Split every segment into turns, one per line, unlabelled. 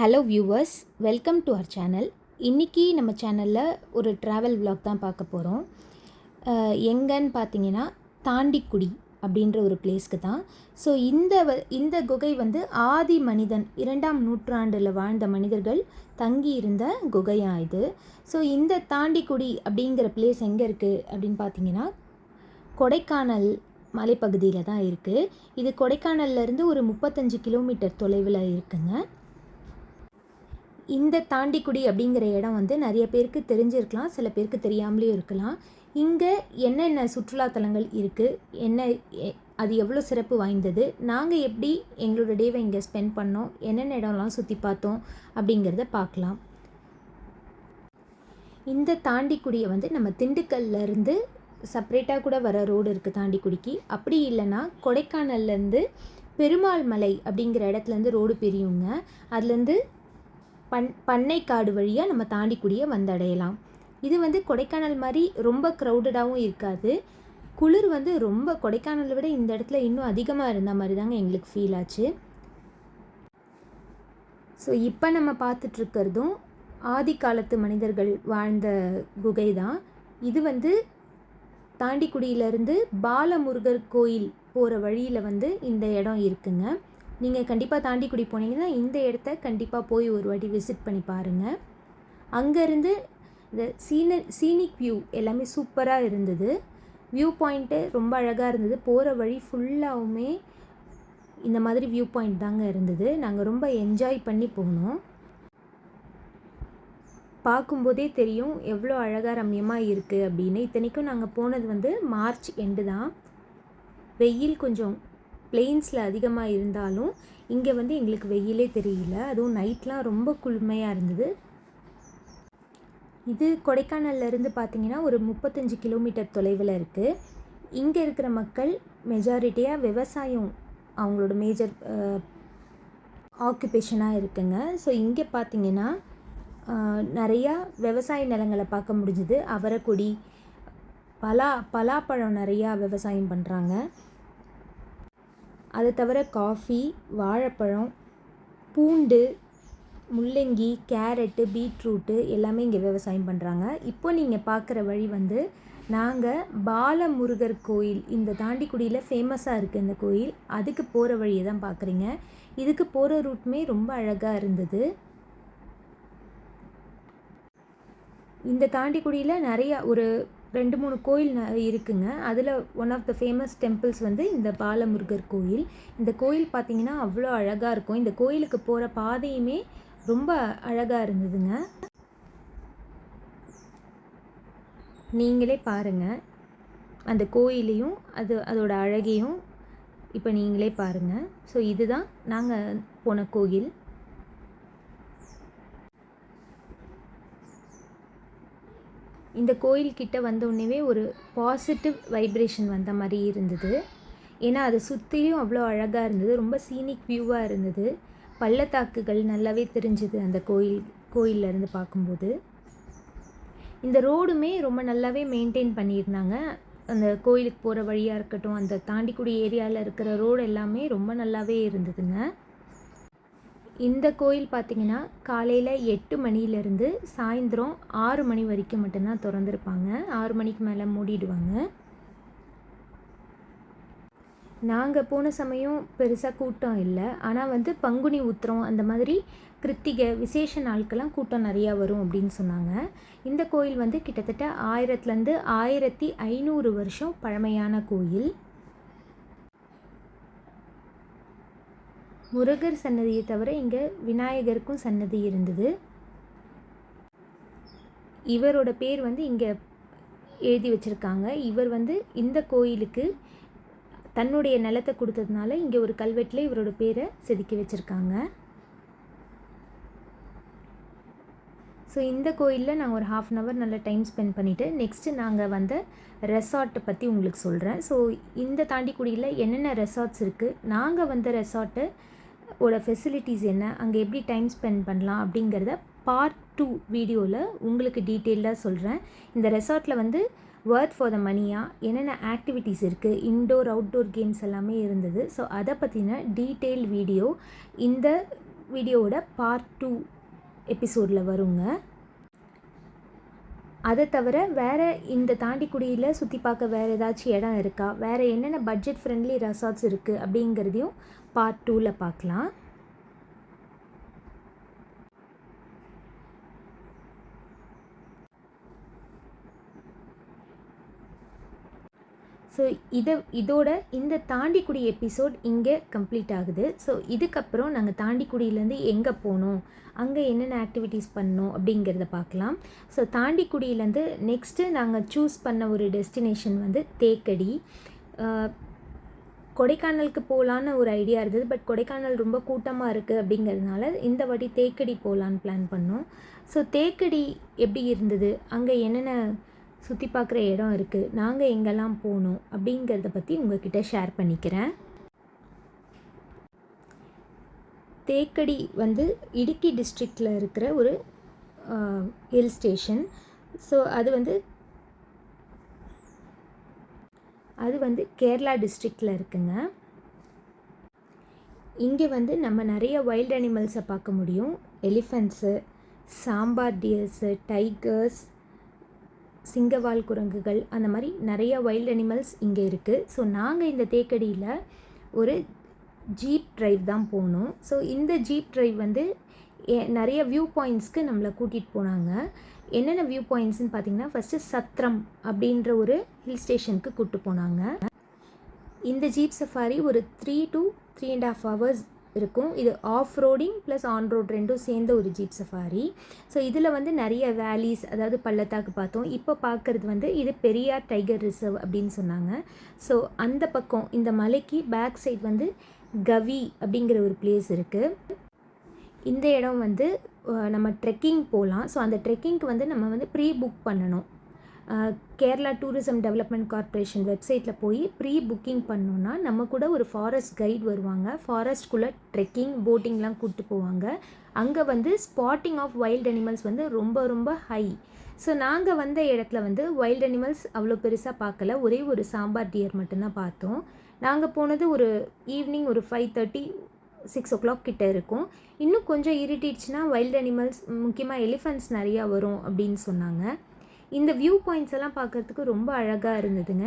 Hello viewers welcome to our channel இன்றைக்கி நம்ம சேனலில் ஒரு ட்ராவல் விலாக் தான் பார்க்க போகிறோம் எங்கன்னு பார்த்தீங்கன்னா தாண்டிக்குடி அப்படின்ற ஒரு பிளேஸ்க்கு தான். ஸோ இந்த வ இந்த குகை வந்து ஆதி மனிதன் இரண்டாம் நூற்றாண்டில் வாழ்ந்த மனிதர்கள் தங்கி இருந்த குகையாக இது. ஸோ இந்த தாண்டிக்குடி அப்படிங்கிற பிளேஸ் எங்கே இருக்குது அப்படின்னு பார்த்தீங்கன்னா கொடைக்கானல் மலைப்பகுதியில் தான் இருக்குது இது கொடைக்கானல்லேருந்து ஒரு முப்பத்தஞ்சு கிலோமீட்டர் தொலைவில் இருக்குங்க. இந்த தாண்டிக்குடி அப்படிங்கிற இடம் வந்து நிறைய பேருக்கு தெரிஞ்சிருக்கலாம் சில பேருக்கு தெரியாமலேயும் இருக்கலாம். இங்கே என்னென்ன சுற்றுலாத்தலங்கள் இருக்குது என்ன எ- அது எவ்வளோ சிறப்பு வாய்ந்தது? நாங்கள் எப்படி எங்களோட டேவை இங்கே ஸ்பெண்ட் பண்ணோம்? என்னென்ன இடம்லாம் சுற்றி பார்த்தோம்? அப்படிங்கிறத பார்க்கலாம். இந்த தாண்டிக்குடியை வந்து நம்ம திண்டுக்கல்லேருந்து செப்ரேட்டாக செப்பரேட்டாக கூட வர ரோடு இருக்குது தாண்டிக்குடிக்கு. அப்படி இல்லைன்னா கொடைக்கானல்லேருந்து பெருமாள் மலை அப்படிங்கிற இடத்துலேருந்து ரோடு பிரியுங்க. அதுலேருந்து பண் பண்ணைக்காடு வழியாக நம்ம தாண்டிக்குடியை வந்தடையலாம். இது வந்து கொடைக்கானல் மாதிரி ரொம்ப க்ரௌடடாகவும் இருக்காது. குளிர் வந்து ரொம்ப கொடைக்கானலை விட இந்த இடத்துல இன்னும் அதிகமாக இருந்த மாதிரி தாங்க எங்களுக்கு ஃபீல் ஆச்சு. ஸோ இப்போ நம்ம பார்த்துட்ருக்கிறதும் ஆதி காலத்து மனிதர்கள் வாழ்ந்த குகை தான். இது வந்து தாண்டிக்குடியிலேருந்து பாலமுருகர் கோயில் போகிற வழியில் வந்து இந்த இடம் இருக்குங்க. நீங்கள் கண்டிப்பாக தாண்டிக்குடி போனீங்கன்னா இந்த இடத்த கண்டிப்பாக போய் ஒரு வாட்டி விசிட் பண்ணி பாருங்கள் அங்கேருந்து இந்த சீன சீனிக் வியூ எல்லாமே சூப்பராக இருந்தது. வியூ பாயிண்ட்டு ரொம்ப அழகாக இருந்தது. போகிற வழி ஃபுல்லாகவுமே இந்த மாதிரி வியூ பாயிண்ட் தாங்க இருந்தது. நாங்கள் ரொம்ப என்ஜாய் பண்ணி போனோம். பார்க்கும்போதே தெரியும் எவ்வளோ அழகாக ரம்யமாக இருக்குது அப்படின்னு. இத்தனைக்கும் நாங்கள் போனது வந்து மார்ச் எண்டு தான். வெயில் கொஞ்சம் பிளெயின்ஸில் அதிகமாக இருந்தாலும் இங்கே வந்து எங்களுக்கு வெயிலே தெரியல. அதுவும் நைட்லாம் ரொம்ப குளுமையாக இருந்தது. இது கொடைக்கானல்ல இருந்து பார்த்தீங்கன்னா ஒரு முப்பத்தஞ்சு கிலோமீட்டர் தொலைவில் இருக்குது இங்கே இருக்கிற மக்கள் மெஜாரிட்டியாக விவசாயம் அவங்களோட மேஜர் ஆக்குபேஷனாக இருக்குங்க. ஸோ இங்கே பார்த்தீங்கன்னா நிறையா விவசாய நிலங்களை பார்க்க முடிஞ்சுது. அவரைக்கொடி பலா பலாப்பழம் நிறையா விவசாயம் பண்ணுறாங்க அதை தவிர காஃபி வாழைப்பழம் பூண்டு முள்ளங்கி கேரட்டு பீட்ரூட்டு எல்லாமே இங்கே விவசாயம் பண்ணுறாங்க இப்போ நீங்கள் பார்க்குற வழி வந்து நாங்கள் பாலமுருகர் கோயில் இந்த தாண்டிக்குடியில் ஃபேமஸாக இருக்குது இந்த கோயில். அதுக்கு போகிற வழியை தான் பார்க்குறீங்க இதுக்கு போகிற ரூட்டுமே ரொம்ப அழகாக இருந்தது. இந்த தாண்டிக்குடியில் நிறையா ஒரு ரெண்டு மூணு கோயில் ந- இருக்குங்க. அதில் one of the famous temples வந்து இந்த பாலமுருகர் கோயில். இந்த கோயில் பார்த்தீங்கன்னா அவ்வளோ அழகாக இருக்கும். இந்த கோயிலுக்கு போகிற பாதையுமே ரொம்ப அழகாக இருந்ததுங்க. நீங்களே பாருங்கள் அந்த கோயிலையும் அது அதோட அழகையும் இப்போ நீங்களே பாருங்கள் ஸோ இதுதான் நாங்கள் போன கோயில். இந்த கோயில்கிட்ட வந்த ஒரு பாசிட்டிவ் வைப்ரேஷன் வந்த மாதிரி இருந்தது. ஏன்னா அதை சுற்றியும் அவ்வளோ அழகாக இருந்தது. ரொம்ப சீனிக் வியூவாக இருந்தது. பள்ளத்தாக்குகள் நல்லாவே தெரிஞ்சுது அந்த கோயில் கோயில்ல இருந்து பார்க்கும்போது. இந்த ரோடுமே ரொம்ப நல்லாவே மெயின்டைன் பண்ணியிருந்தாங்க. அந்த கோயிலுக்கு போகிற வழியாக இருக்கட்டும் அந்த தாண்டிக்குடி ஏரியாவில் இருக்கிற ரோடு எல்லாமே ரொம்ப நல்லாவே இருந்ததுங்க. இந்த கோயில் பார்த்தீங்கன்னா காலையில் எட்டு மணிலேருந்து சாயந்தரம் ஆறு மணி வரைக்கும் மட்டும்தான் திறந்துருப்பாங்க. ஆறு மணிக்கு மேலே மூடிடுவாங்க. நாங்கள் போன சமயம் பெருசாக கூட்டம் இல்லை. ஆனால் வந்து பங்குனி உத்திரம் அந்த மாதிரி கிருத்திகை விசேஷ நாட்கெல்லாம் கூட்டம் நிறையா வரும் அப்படின்னு சொன்னாங்க. இந்த கோயில் வந்து கிட்டத்தட்ட ஆயிரத்துலேருந்து ஆயிரத்தி ஐநூறு வருஷம் பழமையான கோயில். முருகர் சன்னதியை தவிர இங்கே விநாயகருக்கும் சன்னதி இருந்தது. இவரோட பேர் வந்து இங்கே எழுதி வச்சுருக்காங்க. இவர் வந்து இந்த கோயிலுக்கு தன்னுடைய நிலத்தை கொடுத்ததுனால இங்கே ஒரு கல்வெட்டில் இவரோட பேரை செதுக்கி வச்சுருக்காங்க. ஸோ இந்த கோயிலில் நான் ஒரு ஹாஃப் அன் ஹவர் நல்ல டைம் ஸ்பெண்ட் பண்ணிவிட்டு நெக்ஸ்ட்டு நாங்கள் வந்த ரெசார்ட்டை பற்றி உங்களுக்கு சொல்கிறேன் ஸோ இந்த தாண்டிக்குடியில் என்னென்ன ரெசார்ட்ஸ் இருக்குது நாங்கள் வந்த ரெசார்ட்டு ஓட ஃபெசிலிட்டிஸ் என்ன அங்கே எப்படி டைம் ஸ்பெண்ட் பண்ணலாம் அப்படிங்கிறத பார்ட் டூ வீடியோவில் உங்களுக்கு டீட்டெயிலாக சொல்கிறேன் இந்த ரெசார்ட்டில் வந்து ஒர்த் ஃபார் த மணியாக என்னென்ன ஆக்டிவிட்டீஸ் இருக்குது இன்டோர் அவுட்டோர் கேம்ஸ் எல்லாமே இருந்தது. ஸோ அதை பற்றின டீட்டெயில் வீடியோ இந்த வீடியோவோட பார்ட் டூ எபிசோடில் வருங்க. அதை தவிர வேறு இந்த தாண்டிக்குடியில் சுற்றி பார்க்க வேறு ஏதாச்சும் இடம் இருக்கா? வேறு என்னென்ன பட்ஜெட் ஃப்ரெண்ட்லி ரெசார்ட்ஸ் இருக்குது அப்படிங்கிறதையும் பார்ட் டூவில் பார்க்கலாம். ஸோ இதை இதோட இந்த தாண்டிக்குடி எபிசோட் இங்கே கம்ப்ளீட் ஆகுது. ஸோ இதுக்கப்புறம் நாங்கள் தாண்டிக்குடியிலேருந்து எங்கே போனோம் அங்கே என்னென்ன ஆக்டிவிட்டீஸ் பண்ணோம் அப்படிங்கிறத பார்க்கலாம். ஸோ தாண்டிக்குடியிலேருந்து நெக்ஸ்ட்டு நாங்கள் சூஸ் பண்ண ஒரு டெஸ்டினேஷன் வந்து தேக்கடி. கொடைக்கானலுக்கு போகலான்னு ஒரு ஐடியா இருந்தது. பட் கொடைக்கானல் ரொம்ப கூட்டமாக இருக்குது அப்படிங்கிறதுனால இந்த வாட்டி தேக்கடி போகலான்னு பிளான் பண்ணோம். ஸோ தேக்கடி எப்படி இருந்தது? அங்கே என்னென்ன சுற்றி பார்க்குற இடம் இருக்குது நாங்கள் எங்கெல்லாம் போனோம்? அப்படிங்கிறத பற்றி உங்ககிட்ட ஷேர் பண்ணிக்கிறேன். தேக்கடி வந்து இடுக்கி டிஸ்ட்ரிக்டில் இருக்கிற ஒரு ஹில் ஸ்டேஷன் ஸோ அது வந்து அது வந்து கேரளா டிஸ்ட்ரிக்டில் இருக்குங்க. இங்கே வந்து நம்ம நிறைய வைல்ட் அனிமல்ஸை பார்க்க முடியும். எலிஃபெண்ட்ஸு சாம்பார் டியர்ஸு டைகர்ஸ் சிங்கவால் குரங்குகள் அந்த மாதிரி நிறைய வைல்ட் அனிமல்ஸ் இங்கே இருக்குது ஸோ நாங்கள் இந்த தேக்கடியில் ஒரு ஜீப் ட்ரைவ் தான் போனோம். ஸோ இந்த ஜீப் ட்ரைவ் வந்து நிறைய வியூ பாயிண்ட்ஸ்க்கு நம்மளை கூட்டிகிட்டு போனாங்க. என்னென்ன வியூ பாயிண்ட்ஸ்னு பார்த்தீங்கன்னா ஃபஸ்ட்டு சத்ரம் அப்படின்ற ஒரு ஹில் ஸ்டேஷனுக்கு கூப்பிட்டு போனாங்க. இந்த ஜீப் சஃபாரி ஒரு three to three and half hours இருக்கும். இது off roading plus on road ரெண்டும் சேர்ந்த ஒரு ஜீப் சஃபாரி ஸோ இதில் வந்து நிறைய வேலிஸ் அதாவது பள்ளத்தாக்கு பார்த்தோம். இப்போ பார்க்குறது வந்து இது பெரியார் டைகர் ரிசர்வ் அப்படின்னு சொன்னாங்க. ஸோ அந்த பக்கம் இந்த மலைக்கு பேக் சைட் வந்து கவி அப்படிங்கிற ஒரு பிளேஸ் இருக்குது இந்த இடம் வந்து நம்ம ட்ரெக்கிங் போகலாம் ஸோ அந்த ட்ரெக்கிங்க்கு வந்து நம்ம வந்து ப்ரீ புக் பண்ணணும் கேரளா டூரிசம் டெவலப்மெண்ட் கார்ப்பரேஷன் வெப்சைட்டில் போய் ப்ரீ புக்கிங் பண்ணோன்னா நம்ம கூட ஒரு ஃபாரஸ்ட் கைட் வருவாங்க. ஃபாரஸ்ட்குள்ளே ட்ரெக்கிங் போட்டிங்லாம் கூப்பிட்டு போவாங்க. அங்கே வந்து ஸ்பாட்டிங் ஆஃப் வைல்ட் அனிமல்ஸ் வந்து ரொம்ப ரொம்ப ஹை ஸோ நாங்கள் வந்த இடத்துல வந்து வைல்ட் அனிமல்ஸ் அவ்வளோ பெருசாக பார்க்கல ஒரே ஒரு சாம்பார் டியர் மட்டும்தான் பார்த்தோம். நாங்கள் போனது ஒரு ஈவினிங் ஒரு five thirty six o'clock கிட்ட இருக்கும். இன்னும் கொஞ்சம் இருட்டிடுச்சுன்னா வைல்ட் அனிமல்ஸ் முக்கியமாக எலிஃபண்ட்ஸ் நிறையா வரும் அப்படின்னு சொன்னாங்க. இந்த வியூ பாயிண்ட்ஸ் எல்லாம் பார்க்கறதுக்கு ரொம்ப அழகாக இருந்ததுங்க.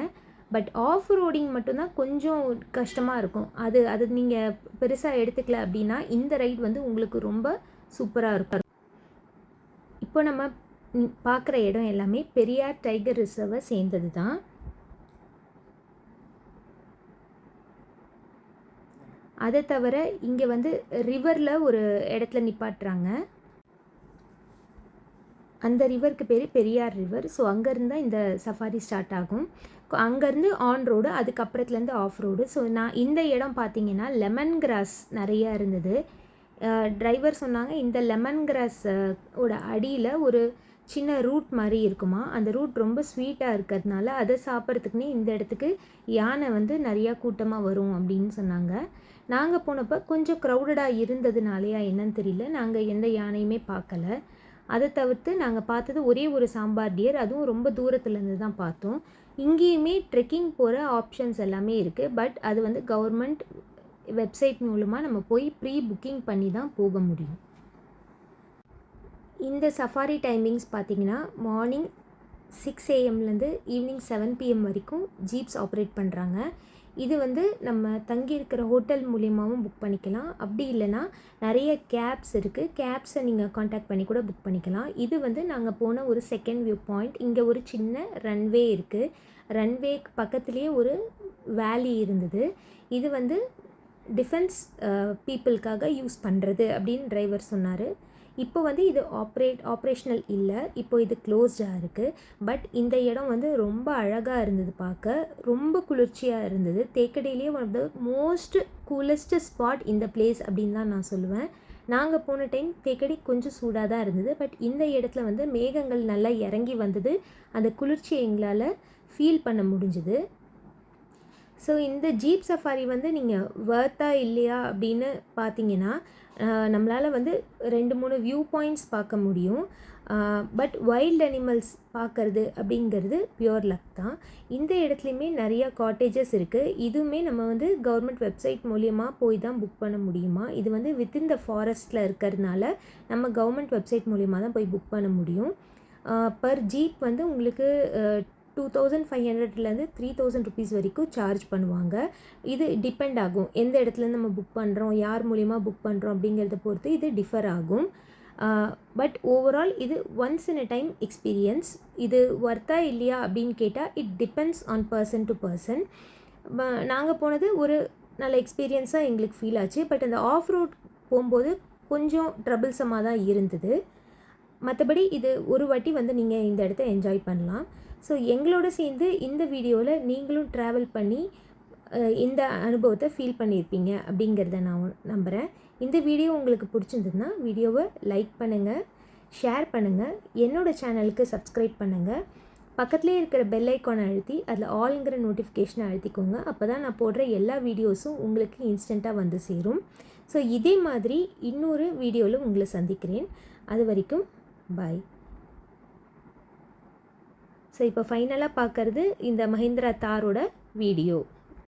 பட் ஆஃப் ரோடிங் மட்டும்தான் கொஞ்சம் கஷ்டமாக இருக்கும். அது அது நீங்கள் பெருசாக எடுத்துக்கல அப்படின்னா இந்த ரைட் வந்து உங்களுக்கு ரொம்ப சூப்பராக இருக்கும். இப்போ நம்ம பார்க்குற இடம் எல்லாமே பெரியார் டைகர் ரிசர்வை சேர்ந்தது தான் அதை தவிர இங்கே வந்து ரிவரில் ஒரு இடத்துல நிப்பாட்டுறாங்க. அந்த ரிவருக்கு பேர் பெரியார் ரிவர் ஸோ அங்கேருந்து தான் இந்த சஃபாரி ஸ்டார்ட் ஆகும். அங்கேருந்து ஆன் ரோடு அதுக்கப்புறத்துலேருந்து ஆஃப் ரோடு ஸோ நான் இந்த இடம் பார்த்தீங்கன்னா லெமன் கிராஸ் நிறையா இருந்தது. டிரைவர் சொன்னாங்க இந்த லெமன் கிராஸ் ஓட அடியில் ஒரு சின்ன ரூட் மாதிரி இருக்குமா? அந்த ரூட் ரொம்ப ஸ்வீட்டாக இருக்கிறதுனால அதை சாப்பிட்றதுக்குனே இந்த இடத்துக்கு யானை வந்து நிறையா கூட்டமாக வரும் அப்படின்னு சொன்னாங்க. நாங்கள் போனப்போ கொஞ்சம் க்ரௌடடாக இருந்ததுனாலையா என்னன்னு தெரியல. நாங்கள் எந்த யானையுமே பார்க்கல. அதை தவிர்த்து நாங்கள் பார்த்தது ஒரே ஒரு சாம்பார் டியர் அதுவும் ரொம்ப தூரத்துலேருந்து தான் பார்த்தோம். இங்கேயுமே ட்ரெக்கிங் போகிற ஆப்ஷன்ஸ் எல்லாமே இருக்குது பட் அது வந்து கவர்மெண்ட் வெப்சைட் மூலமாக நம்ம போய் ப்ரீ புக்கிங் பண்ணி தான் போக முடியும். இந்த சஃபாரி டைமிங்ஸ் பார்த்தீங்கன்னா மார்னிங் சிக்ஸ் ஏஎம்லேருந்து ஈவினிங் செவன் பிஎம் வரைக்கும் ஜீப்ஸ் ஆப்ரேட் பண்ணுறாங்க. இது வந்து நம்ம தங்கி இருக்கிற ஹோட்டல் மூலியமாகவும் புக் பண்ணிக்கலாம். அப்படி இல்லைன்னா நிறைய கேப்ஸ் இருக்குது கேப்ஸை நீங்கள் காண்டாக்ட் பண்ணி கூட புக் பண்ணிக்கலாம். இது வந்து நாங்கள் போன ஒரு செகண்ட் வியூ பாயிண்ட். இங்கே ஒரு சின்ன ரன்வே இருக்குது ரன்வேக்கு பக்கத்துலேயே ஒரு வேலி இருந்தது. இது வந்து டிஃபென்ஸ் பீப்புளுக்காக யூஸ் பண்ணுறது அப்படின்னு டிரைவர் சொன்னார். இப்போ வந்து இது ஆப்ரேட் ஆப்ரேஷனல் இல்லை. இப்போ இது க்ளோஸ்டாக இருக்குது பட் இந்த இடம் வந்து ரொம்ப அழகாக இருந்தது பார்க்க. ரொம்ப குளிர்ச்சியாக இருந்தது. தேக்கடியிலேயே one of the most coolest spot இந்த பிளேஸ் அப்படின்னு தான் நான் சொல்லுவேன். நாங்கள் போன டைம் தேக்கடி கொஞ்சம் சூடாக தான் இருந்தது. பட் இந்த இடத்துல வந்து மேகங்கள் நல்லா இறங்கி வந்தது. அந்த குளிர்ச்சியை எங்களால் ஃபீல் பண்ண முடிஞ்சுது. ஸோ இந்த ஜீப் சஃபாரி வந்து நீங்கள் வர்த்தா இல்லையா அப்படின்னு பார்த்தீங்கன்னா நம்மளால் வந்து ரெண்டு மூணு வியூ பாயிண்ட்ஸ் பார்க்க முடியும். பட் வைல்ட் அனிமல்ஸ் பார்க்கறது அப்படிங்கிறது பியூர் லக் தான். இந்த இடத்துலையுமே நிறையா காட்டேஜஸ் இருக்குது இதுவுமே நம்ம வந்து கவர்மெண்ட் வெப்சைட் மூலியமாக போய் தான் புக் பண்ண முடியுமா? இது வந்து வித்தின் த ஃபாரஸ்ட்டில் இருக்கிறதுனால நம்ம கவர்மெண்ட் வெப்சைட் மூலியமாக தான் போய் புக் பண்ண முடியும். பர் ஜீப் வந்து உங்களுக்கு டூ தௌசண்ட் ஃபைவ் ஹண்ட்ரட்லேருந்து த்ரீ தௌசண்ட் ருபீஸ் வரைக்கும் சார்ஜ் பண்ணுவாங்க. இது டிபெண்ட் ஆகும். எந்த இடத்துலேருந்து நம்ம புக் பண்ணுறோம் யார் மூலிமா புக் பண்ணுறோம் அப்படிங்கிறத பொறுத்து இது டிஃபர் ஆகும். பட் ஓவரால் இது once in a time experience இது ஒர்த்தா இல்லையா அப்படின்னு கேட்டால் it depends on person to person நாங்கள் போனது ஒரு நல்ல எக்ஸ்பீரியன்ஸாக எங்களுக்கு ஃபீல் ஆச்சு. பட் அந்த ஆஃப் ரோட் போகும்போது கொஞ்சம் ட்ரபிள்சமாக தான் இருந்தது. மற்றபடி இது ஒரு வாட்டி வந்து நீங்கள் இந்த இடத்த என்ஜாய் பண்ணலாம். ஸோ எங்களோட சேர்ந்து இந்த வீடியோவில் நீங்களும் ட்ராவல் பண்ணி இந்த அனுபவத்தை ஃபீல் பண்ணியிருப்பீங்க அப்படிங்கிறத நான் நம்புகிறேன் இந்த வீடியோ உங்களுக்கு பிடிச்சிருந்ததுன்னா வீடியோவை லைக் பண்ணுங்கள் ஷேர் பண்ணுங்கள் என்னோடய சேனலுக்கு சப்ஸ்கிரைப் பண்ணுங்கள் பக்கத்துலேயே இருக்கிற பெல் ஐக்கானை அழுத்தி அதில் ஆல்ங்கிற நோட்டிஃபிகேஷனை அழுத்திக்கோங்க. அப்போ தான் நான் போடுற எல்லா வீடியோஸும் உங்களுக்கு இன்ஸ்டண்ட்டாக வந்து சேரும். ஸோ இதே மாதிரி இன்னொரு வீடியோவில் உங்களை சந்திக்கிறேன். அது வரைக்கும் பாய் ஸோ இப்போ ஃபைனலாக பார்க்குறது இந்த மஹிந்திரா தாரோட வீடியோ